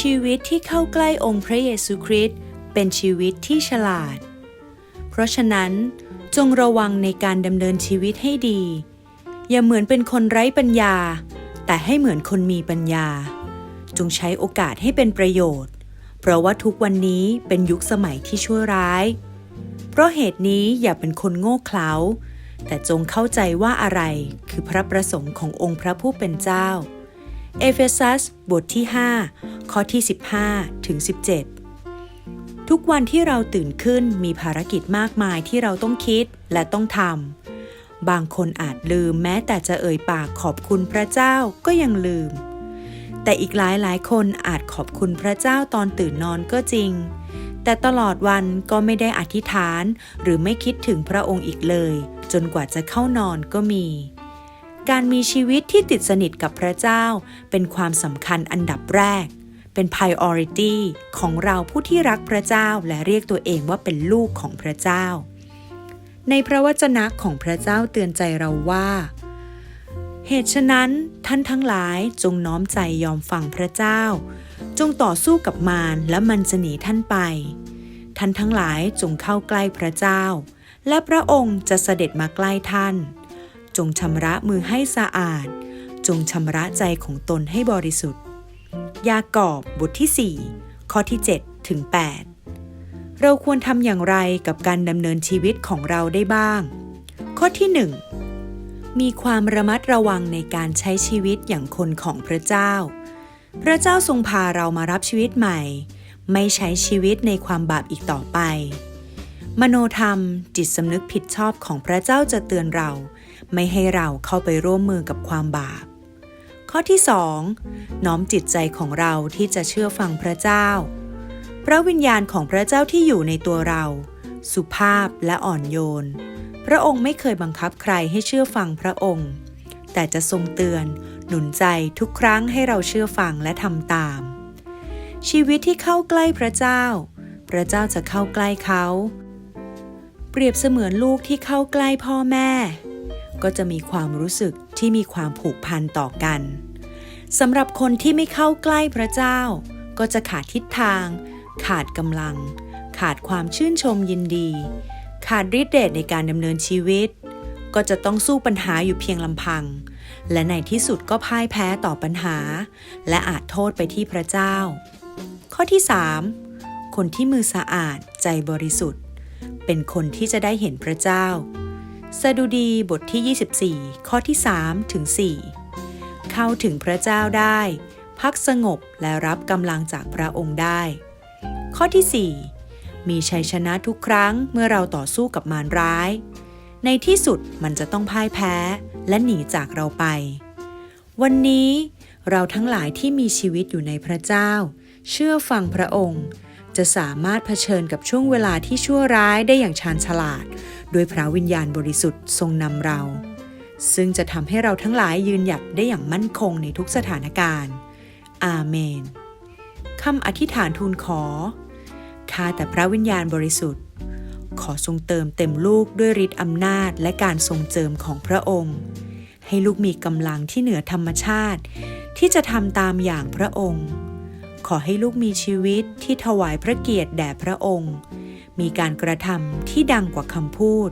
ชีวิตที่เข้าใกล้องค์พระเยซูคริสต์เป็นชีวิตที่ฉลาด เพราะฉะนั้นจงระวังในการดำเนินชีวิตให้ดี อย่าเหมือนเป็นคนไร้ปัญญา แต่ให้เหมือนคนมีปัญญา จงใช้โอกาสให้เป็นประโยชน์ เพราะว่าทุกวันนี้เป็นยุคสมัยที่ชั่วร้าย เพราะเหตุนี้อย่าเป็นคนโง่เขลาแต่จงเข้าใจว่าอะไรคือพระประสงค์ขององค์พระผู้เป็นเจ้า เอเฟซัสบทที่ 5 ข้อที่ 15 ถึง 17 ทุกวันที่เราตื่นขึ้นมีภารกิจมากมายที่เราต้องคิดและต้องทำ บางคนอาจลืมแม้แต่จะเอ่ยปากขอบคุณพระเจ้าก็ยังลืม แต่อีกหลายหลายคนอาจขอบคุณพระเจ้าตอนตื่นนอนก็จริง แต่ตลอดวันก็ไม่ได้อธิษฐานหรือไม่คิดถึงพระองค์อีกเลย จนกว่าจะเข้านอนก็มี การมีชีวิตที่ติดสนิทกับพระเจ้า เป็นความสำคัญอันดับแรก เป็น priority ของเราผู้ที่รักพระเจ้าและเรียกตัวเองว่าเป็นลูกของพระเจ้า ในพระวจนะของพระเจ้าเตือนใจเราว่า เหตุฉะนั้นท่านทั้งหลายจงน้อมใจยอมฟังพระเจ้า จงต่อสู้กับมารและมันจะหนีท่านไป ท่านทั้งหลายจงเข้าใกล้พระเจ้า และพระองค์จะเสด็จมาใกล้ท่าน งชำระมือให้สะอาด จงชำระใจของตนให้บริสุทธิ์ ยากอบบทที่ 4 ข้อที่ 7 ถึง 8 เราควรทำอย่างไรกับการดำเนินชีวิตของเราได้บ้าง ข้อที่ 1 มีความระมัดระวังในการใช้ชีวิตอย่างคนของพระเจ้า พระเจ้าทรงพาเรามารับชีวิตใหม่ ไม่ใช้ชีวิตในความบาปอีกต่อไปมโนธรรม จิตสำนึกผิดชอบของพระเจ้าจะเตือนเรา ไม่ให้เราเข้าไปร่วมมือกับความบาป ข้อที่2น้อมจิตใจของเราที่จะเชื่อฟังพระเจ้า พระวิญญาณของพระเจ้าที่อยู่ในตัวเรา สุภาพและอ่อนโยน พระองค์ไม่เคยบังคับใครให้เชื่อฟังพระองค์ แต่จะทรงเตือน หนุนใจทุกครั้งให้เราเชื่อฟังและทำตาม ชีวิตที่เข้าใกล้พระเจ้า พระเจ้าจะเข้าใกล้เขา เปรียบเสมือนลูกที่เข้าใกล้พ่อแม่ ก็จะมีความรู้สึกที่มีความผูกพันต่อกันสำหรับคนที่ไม่เข้าใกล้พระเจ้า ก็จะขาดทิศทาง ขาดกำลัง ขาดความชื่นชมยินดี ขาดฤทธิ์เดชในการดำเนินชีวิต ก็จะต้องสู้ปัญหาอยู่เพียงลำพัง และในที่สุดก็พ่ายแพ้ต่อปัญหา และอาจโทษไปที่พระเจ้า ข้อที่ 3 คนที่มือสะอาดใจบริสุทธิ์ เป็นคนที่จะได้เห็นพระเจ้า สดุดีบทที่ 24 ข้อที่3ถึง4เข้าถึงพระเจ้าได้ พักสงบและรับกำลังจากพระองค์ได้ ข้อที่ 4 มีชัยชนะทุกครั้งเมื่อเราต่อสู้กับมารร้าย ในที่สุดมันจะต้องพ่ายแพ้และหนีจากเราไป วันนี้เราทั้งหลายที่มีชีวิตอยู่ในพระเจ้า เชื่อฟังพระองค์ จะสามารถเผชิญกับช่วงเวลาที่ชั่วร้ายได้อย่างชาญฉลาด โดยพระวิญญาณบริสุทธิ์ทรงนำเรา ซึ่งจะทำให้เราทั้งหลายยืนหยัดได้อย่างมั่นคงในทุกสถานการณ์ อาเมนคำอธิษฐานทูลขอ ข้าแต่พระวิญญาณบริสุทธิ์ ขอทรงเติมเต็มลูกด้วยฤทธิ์อำนาจและการทรงเจิมของพระองค์ ให้ลูกมีกำลังที่เหนือธรรมชาติ ที่จะทำตามอย่างพระองค์ ขอให้ลูกมีชีวิตที่ถวายพระเกียรติแด่พระองค์ มีการกระทำที่ดังกว่าคำพูด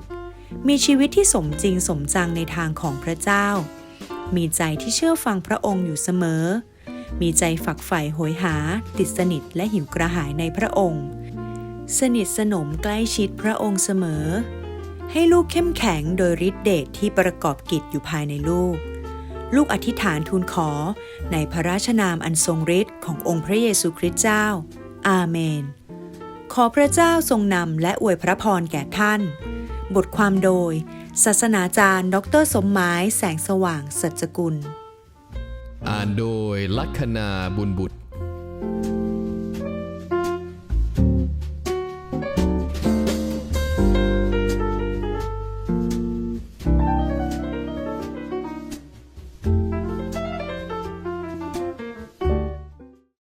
มีชีวิตที่สมจริงสมจังในทางของพระเจ้า มีใจที่เชื่อฟังพระองค์อยู่เสมอ มีใจฝักใฝ่โหยหา ติดสนิทและหิวกระหายในพระองค์ สนิทสนมใกล้ชิดพระองค์เสมอ ให้ลูกเข้มแข็งโดยฤทธิเดชที่ประกอบกิจอยู่ภายในลูก ลูกอธิษฐานทูลขอ ในพระราชนามอันทรงฤทธิ์ขององค์พระเยซูคริสต์เจ้า อาเมน ขอพระเจ้าทรงนำและอวยพระพรแก่ท่าน บทความโดย ศาสนาจารย์ ดรสมหมายแสงสว่างสัจกุล อ่านโดยลัคนาบุญบุตร